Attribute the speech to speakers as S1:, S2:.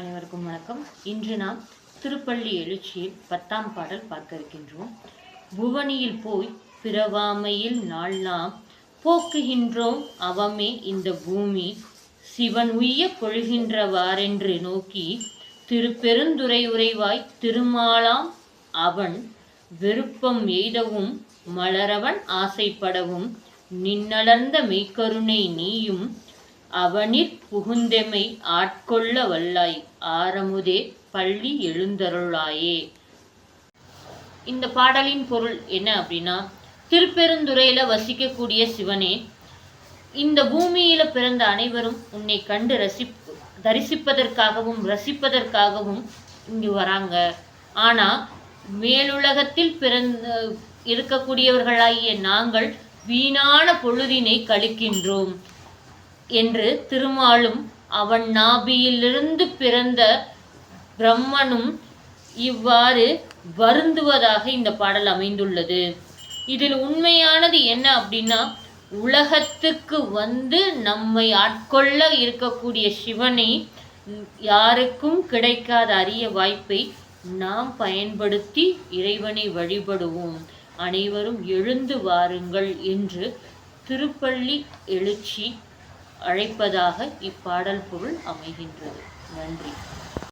S1: அனைவருக்கும் வணக்கம். இன்று நாம் திருப்பள்ளி எழுச்சியில் பத்தாம் பாடல் பார்க்க இருக்கின்றோம். புவனியில் போய் பிறவாமையில் நாள் நாம் போக்குகின்றோம் அவமே இந்த பூமி. சிவன் உய்ய பொழுகின்றவாறென்று நோக்கி திருப்பெருந்துரை உரைவாய் திருமாலாம் அவன் விருப்பம் எய்தவும் மலரவன் ஆசைப்படவும் நின்னலர்ந்த மெய்க்கருணை நீயும் அவனிற் புகுந்தெமை ஆட்கொள்ள வல்லாய் ஆரமுதே பள்ளி எழுந்தருளாயே. இந்த பாடலின் பொருள் என்ன அப்படின்னா திருப்பெருந்துறையில வசிக்கக்கூடிய சிவனே இந்த பூமியில பிறந்த அனைவரும் உன்னை கண்டு ரசி தரிசிப்பதற்காகவும் ரசிப்பதற்காகவும் இங்கு வராங்க. ஆனா மேலுலகத்தில் பிறந்த இருக்கக்கூடியவர்களாகிய நாங்கள் வீணான பொழுதினை கழிக்கின்றோம். என்று திருமாலும் அவன் நாபியிலிருந்து பிறந்த பிரம்மனும் இவ்வாறு வருந்துவதாக இந்த பாடல் அமைந்துள்ளது. இதில் உண்மையானது என்ன அப்படின்னா உலகத்துக்கு வந்து நம்மை ஆட்கொள்ள இருக்கக்கூடிய சிவனை யாருக்கும் கிடைக்காத அரிய வாய்ப்பை நாம் பயன்படுத்தி இறைவனை வழிபடுவோம். அனைவரும் எழுந்து வாருங்கள் என்று திருப்பள்ளி எழுச்சி அழைப்பதாக இப்பாடல் பொருள் அமைகின்றது. நன்றி.